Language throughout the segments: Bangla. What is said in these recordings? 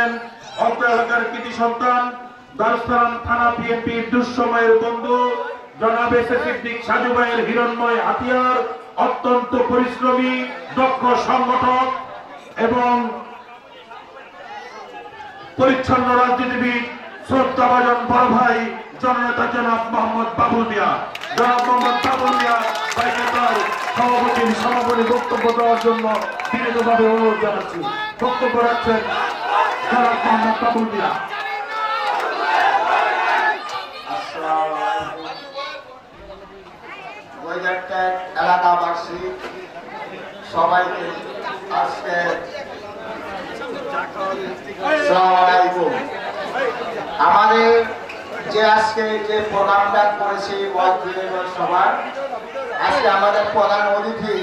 আছেন অত্র এলাকার কৃতি সন্তান দারুস্তালাম থানা বিএনপির দুঃসময়ের বন্ধু, জনাব এস এস সিদ্দিক সাজু ভাইয়ের হিরণময় হাতিয়ার, অত্যন্ত পরিশ্রমী, দক্ষ সংগঠক এবং পরিচ্ছন্ন রাজনীতিবিদ শ্রদ্ধাভাজন বড় ভাই, জননেতা জনাব মোহাম্মদ বাবুল মিয়া। জনাব মোহাম্মদ বাবুল মিয়া ভাইকে তার সভাপতির সমাপনী বক্তব্য দেওয়ার জন্য বিনীতভাবে অনুরোধ জানাচ্ছি। বক্তব্য রাখছেন জনাব মোহাম্মদ সবাইকে আজকে আমাদের যে আজকে যে প্রোগ্রামটা করেছি সভার, আজকে আমাদের প্রধান অতিথি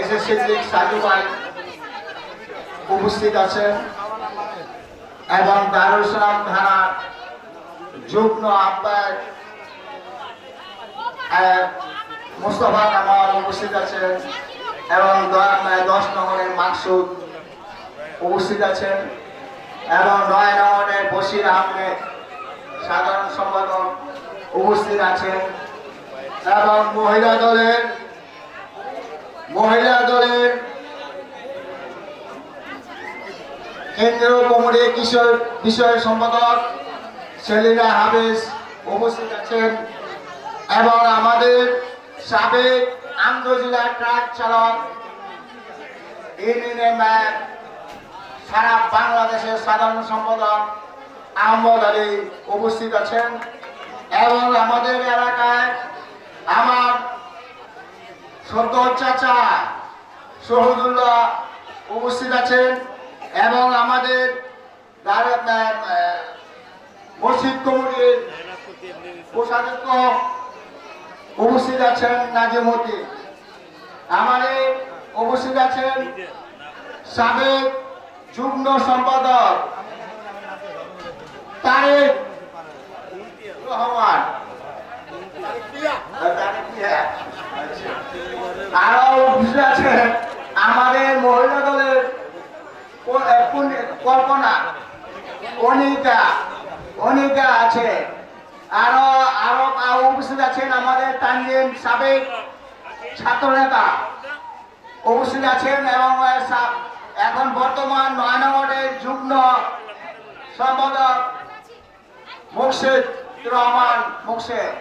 এসে সিদ্দিক সাজু ভাই উপস্থিত আছেন। এবং দারুল সালাম থানার যুগ্ম আহ্বায়ক আহ, মুস্তফা কামাল উপস্থিত আছেন এবং দশ নম্বরের মাকসুদ উপস্থিত আছেন এবং নয় নম্বরের বশির আহমেদ সাধারণ সম্পাদক উপস্থিত আছেন এবং মহিলা দলের মহিলা দলের কেন্দ্রীয় কমিটি কিশোর বিষয় সম্পাদক সেলিনা হাফেজ উপস্থিত আছেন এবং আমাদের সাবেক আন্তঃজেলা ট্রাক চালক ইউনিয়নের সারা বাংলাদেশের সাধারণ সম্পাদক আহমদ আলী উপস্থিত আছেন এবং আমাদের এলাকায় আমার সদ্য চাচা শহীদুল্লাহ উপস্থিত আছেন। এবং আমাদের মসজিদ কমিটির কোষাধ্যক্ষ উপস্থিত আছেন নাজিমুদ্দি আমাদের উপস্থিত আছেন সাবেক যুগ্ম সম্পাদক তারেক রহমান। আরও উপস্থিত আছেন আমাদের মহিলা দলের কল্পনা। অনিকা অনিকা আছে। আরও আরও উপস্থিত আছেন আমাদের তানজিম সাবেক ছাত্র নেতা উপস্থিত আছেন এবং এখন বর্তমান নম্বরের যুগ্ম সম্পাদক মুর্শিদ রহমান মুর্শিদ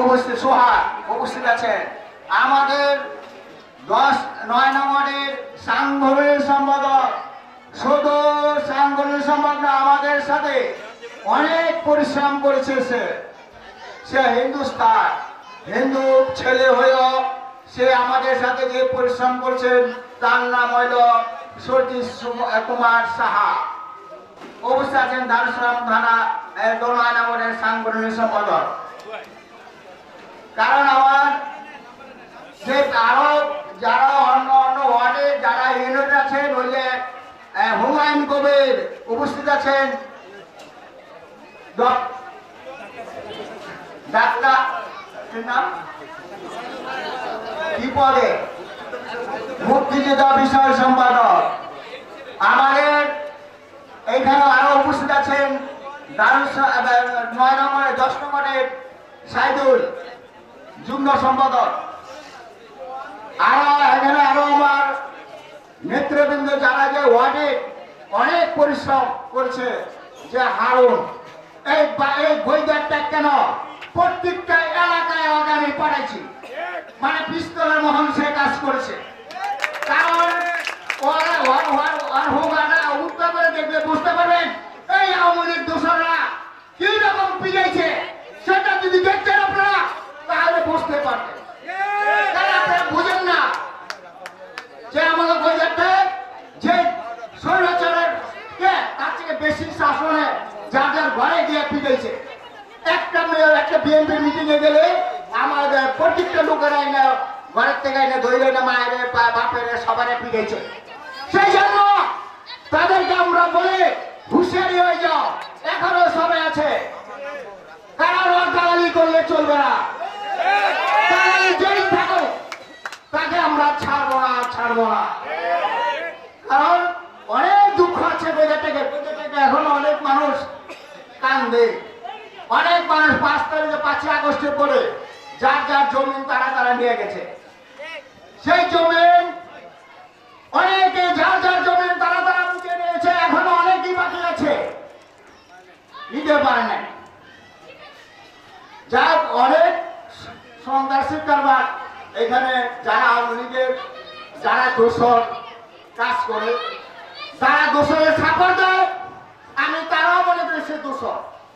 উপস্থিত, সোহাগ উপস্থিত আছেন। আমাদের দশ নয় নম্বরের সাংগঠনিক সম্পাদক শুধু সাংগঠনিক সম্পাদক না, আমাদের সাথে অনেক পরিশ্রম করেছে সে। সে হিন্দুস্তান হিন্দু ছেলে হয়েও সে আমাদের সাথে যে পরিশ্রম করছেন তার নাম হইল সতীশ কুমার সাহা। অবশ্যই আছেন দারুসালাম থানা দোনা নম্বরের সাংগঠনিক সম্পাদক। কারণ আমার যে আরও যারা অন্য অন্য ওয়ার্ডে যারা ইউনিট হইলে আহ, হুমায়ুন কবির উপস্থিত আছেন। ডাক্তার বিষয় সম্পাদক। আমাদের এইখানে আরও উপস্থিত আছেন নয় নম্বরে, দশ নম্বরের সাইদুল, যুগ্ম সম্পাদক। আরও, এখানে আরও আমার নেতৃবৃন্দ যারা যে ওয়ার্ডে অনেক পরিশ্রম করছে, যে হারুন, এই এই বইদারটা কেন? প্রত্যেকটা এলাকায় আগামী পাঠাইছি। মানে পিস্তলের মহন সে কাজ করেছে। কারণ উত্তর করে বুঝতে পারবেন? এই রকম সেটা যদি দেখতেন আপনারা, তাহলে বুঝতে পারতেন তাহলে আপনারা বুঝেন না যে আমাদের বইয়াতে যে স্বৈরাচারের কে বেশি শাসনে যাদের ঘরে গিয়ে পিটাইছে একটা মেয়ে, একটা বিএনপি মিটিং এ গেলে আমাদের প্রত্যেকটা লোকেরা এনে ঘরের থেকে এনে ধৈর্য না, মায়ের বাপের, সবারে পিটাইছে সেই জন্য তাদেরকে আমরা বলি, হুঁশিয়ারি হয়ে যাও, এখনও সময় আছে। কারণ দালালি করলে চলবে না। তাকে আমরা ছাড়বো না ছাড়বো না কারণ অনেক দুঃখ আছে বেজাতে নেই অনেক মানুষ পাঁচ তারিখে পাঁচই আগস্টে পরে যার যার জমিন তারা তারা নিয়ে গেছে। সেই জমিন অনেকে যার যার জমিন তারা তারা মুখে নিয়েছে, এখনও অনেকই বাকি আছে। নিতে পারে নাই। যা অনেক সন্ত্রাসী কারবার এখানে যারা আওয়ামী লীগের, যারা দোষর কাজ করে, তারা দোষরের সাপোর্ট দেয়। আমি তারাও মনে করি সে দোষর।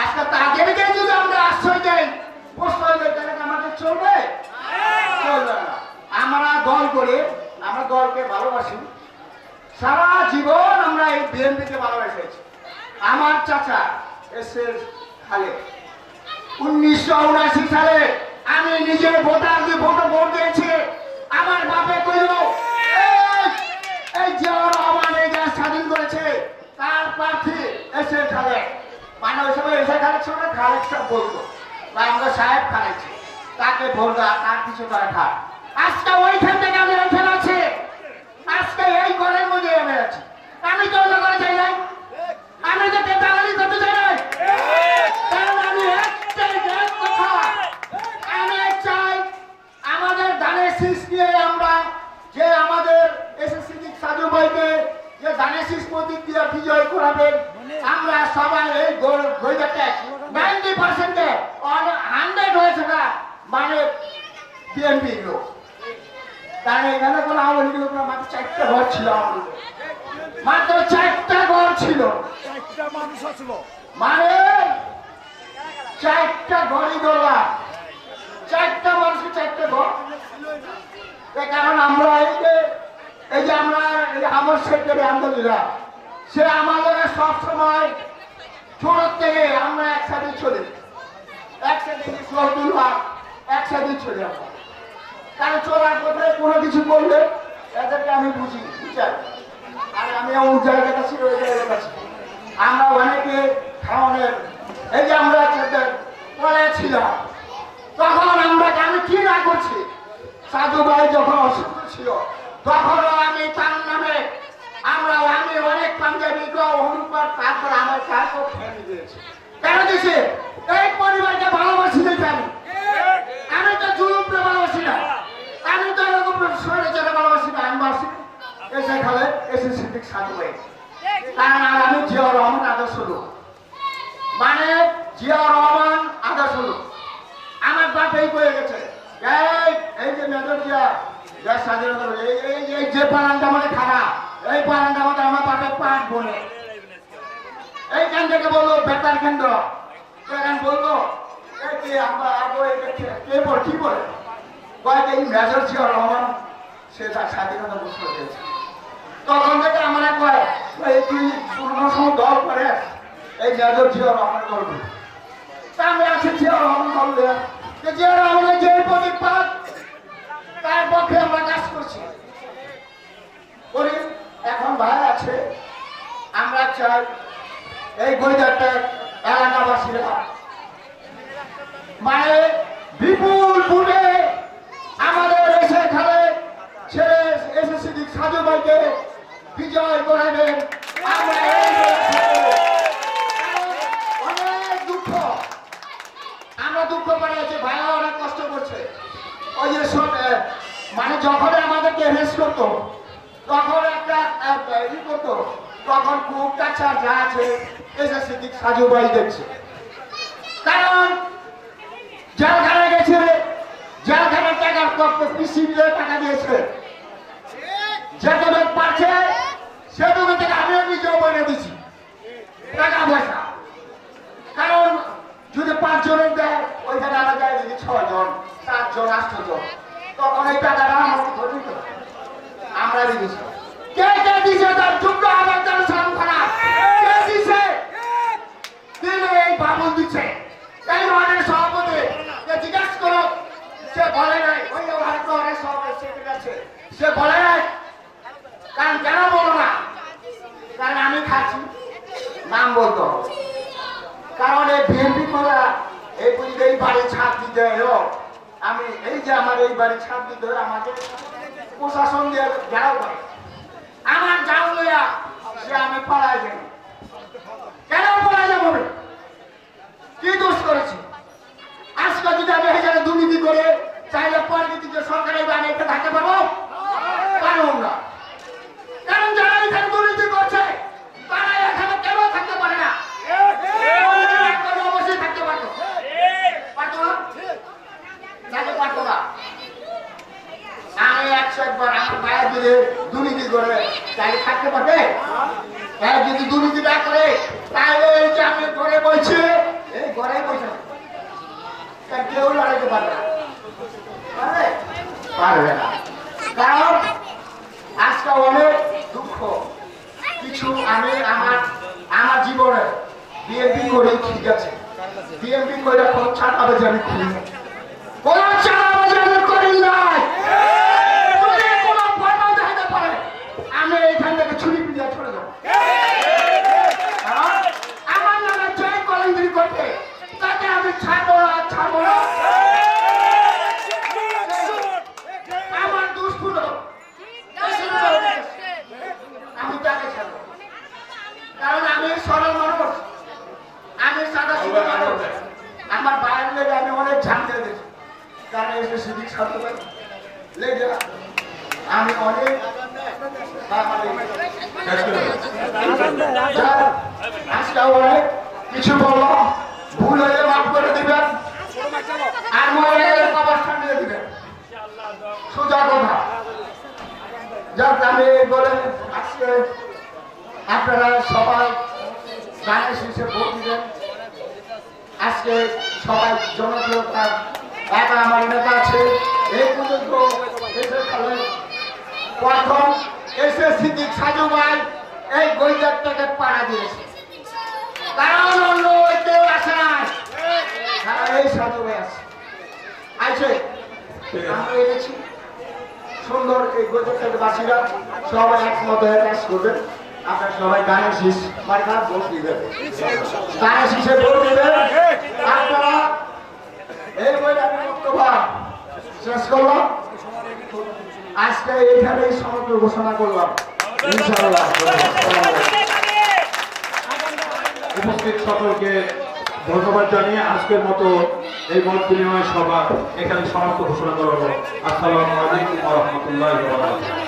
আজকে তাদেরকে যদি আমরা আশ্রয় দেই প্রশ্রয় দেই তাহলে আমাদের চলবে? আমরা দল করে আমরা দলকে ভালোবাসি। সারা জীবন আমরা এই বিএনপিকে ভালোবেসেছি। আমার চাচা এস এর খালে। উনিশশো উনাশি সালে আমি নিজে ভোটার দিয়ে ভোট ভোট দিয়েছি। আমার বাপে কইল "এই, যে রহমান এই স্বাধীন করেছে। তার প্রার্থী এসে খালে। মানে ওই সময় এসে খালেক ছিল না খালেক বলতো। বা আমরা সাহেব খালেছি তাকে দেওয়া, তার কিছু তারা খায়। আজকে ওইখান থেকে আমি ওইখানে আছি আজকে এই ঘরের মধ্যে আমি আছি। আমি তো অন্য ঘরে যাই নাই। আমি তো পেটাগালি করতে চাই নাই। কারণ আমি কথা। আমি চাই আমাদের ধানের শীষ নিয়ে আমরা যে আমাদের এসএসসি সাজু ভাইকে যে ধানের শীষ প্রতীক দিয়ে বিজয় করাবেন আমরা সবাই এই গইটাতে নাইনটি পার্সেন্টে হান্ড্রেড হয়েছে না মানে বিএনপি লোক। কারণ এখানে কোনো আওয়ামী লোক না, মাত্র চারটা ঘর ছিল আওয়ামী মাত্র চারটা ঘর ছিল। মানে চারটা ঘরই দোলা চারটা মানুষের চারটা ঘর। এ কারণ আমরা এই যে এই যে আমরা আমার সেক্টরে আলহামদুলিল্লাহ সে আমাদের সব সময় ছোট থেকে আমরা একসাথে চলি। কোনো কিছু আর ওই ছিল আমরা ছিলাম, তখন আমরা আমি কি না করছি? সাধু ভাই যখন অসুস্থ ছিল তখনও আমি তার নামে আমরা আমি অনেক পাঞ্জাবি অনুপাত তারপর আমার তারপর ফেলে দিয়েছি কেন দিয়েছি এই পরিবারকে ভালোবাসি দেখে আমি আমি তো জুলুমকে ভালোবাসি না আমি তো এরকম স্বৈরাচারে ভালোবাসি না আমি বাসি এসে খালে এসে সিদ্দিক সাধু ভাই কারণ আর আমি জিয়া রহমান আদর্শ লোক। মানে জিয়া রহমান আদর্শ লোক। আমার বাপ এই করে গেছে এই এই যে মেজর জিয়া দেশ স্বাধীনতা এই এই এই যে পালানটা আমাদের খারাপ এই পালানটা আমাদের আমার বাপের পাট বলে এইখান থেকে বলল বেতার কেন্দ্র। বলল কি আমরা আগে কে- কে বল কি বলে? কয়েক এই মেজর জিয়া রহমান সে তার স্বাধীনতা ঘোষণা দিয়েছে। তখন এই মেজর জিয়া রহমান মানে বিপুল ভোটে আমাদের এসে খালে ছেড়ে এসএসসি সাজু ভাইকে বিজয় করাবেন আমরা এই কারণ অনেক দুঃখ আমরা দুঃখ পাঠিয়েছি ভাইয়া অনেক কষ্ট করছে ওই যে শোন, এ, মানে যখন আমাদেরকে হেস করতো। তখন একটা ই করতো। তখন খুব কাছে যা আছে এসএসসি দিক সাজু ভাই দেখছে। কারণ জেলখানে গেছে জেলখানার টাকার পক্ষে পিসি টাকা দিয়েছে। যেটুকু পারছে সেটুকু থেকে আমিও নিজেও বলে দিছি, টাকা পয়সা। কারণ যদি পাঁচ জনের দেয়, ওইখানে আমরা ছয় জন সাতজন আটজন তখন এই টাকাটা দিতে হবে। আমরা দিয়েছি কে কে দিয়েছে তার যোগ্য আমার তার সান্ত্বনা কে দিয়েছে তিনি এই বাবুল দিচ্ছে এই মহানের সভাপতি, যে জিজ্ঞেস করো, সে বলে নাই। ওই ভারত সভাপতি আছে। সে বলে নাই। কারণ কেন বলো না? কারণ আমি খাচ্ছি। নাম বলতো কারণ এই বিএনপি করা, এই বুঝি এই বাড়ি ছাড় দিতে আমি এই যে আমার এই বাড়ি ছাড় দিতে আমাকে প্রশাসন দিয়ে ঘেরাও করে। আমার যাও লইয়া সে আমি পালায় যাই। কেন পালায় যাব কি দোষ করেছি? আজকে যদি আমি এখানে দুর্নীতি করে চাইলে পরবর্তীতে সরকারের বাড়ি একটা থাকতে পারব? কারণ না। কারণ যারা এখানে দুর্নীতি করছে তারা এখানে কেন থাকতে পারে না একজন অবশ্যই থাকতে পারতো পারতো না তাকে পারতো না আমি একশো একবার আমার ভাইয়ের যদি দুর্নীতি করে তাহলে থাকতে পারবে হ্যাঁ যদি দুর্নীতি না করে তাহলে এই যে আমি ঘরে বলছি এই ঘরে বসে তা কেউ লড়াইতে পারবে না পারবে পারবে না কারণ আজকে অনেক দুঃখ। কিছু আমি আমার আমার জীবনে বিএনপি করি, ঠিক আছে। বিএনপি করে কোনো ছাড় পাবে যে আমি খুলি না কোন ছাড়াবাজি আমি করি নাই যদি কোনো প্রমাণ দেখাতে পারে আমি এখান থেকে ছুরি পিটিয়ে চলে যাব কারণ আমার নামে যে কলেন্দ্রি করবে তাকে আমি ছাড়বো না ছাড়বো না আমার দুষ্পুর আমি তাকে ছাড়বো কারণ আমি সরল মানুষ আমি সাদা সিধা মানুষ আমার বাইরের লেগে আমি অনেক ঝাঁকতে দিয়েছি কারণ এসে সিভিক ছাড়তে পারি লেগে আমি অনেক যার আজকে অনেক কিছু বললাম ভুল হয়ে মাফ করে দিবেন। আর মনে গেলে কবরস্থান দিয়ে দিবেন। সোজা কথা। যাক, আমি বলে আজকে আপনারা সবাই গানের শীর্ষে ভোট দিবেন। আজকে সবাই জনপ্রিয়তা একা আমার নেতা আছে, এই পর্যন্ত প্রথম এসে সিদ্দিক সাজু ভাই। এই গৈজারটাকে পাড়া দিয়েছে কারণ অন্য কেউ আসে না সারা এই সাজু ভাই আছে আছে। আমরা এনেছি। সুন্দর এই গোজরটাকে বাসীরা সবাই একমত হয়ে কাজ করবেন। আপনারা সবাই গানের শীষ মার্কা ভোট দিবেন। গানের শীষে ভোট দিবেন। আপনারা এই বইটা আমি বক্তব্য শেষ করলাম। আজকে এইখানেই সমগ্র ঘোষণা করলাম। ইনশাআল্লাহ। উপস্থিত সকলকে ধন্যবাদ জানিয়ে আজকের মতো এই মত বিনিময় সভা এখানে সমাপ্ত ঘোষণা করা হলো। আসসালামু আলাইকুম ওয়া রাহমাতুল্লাহি ওয়া বারাকাতুহু।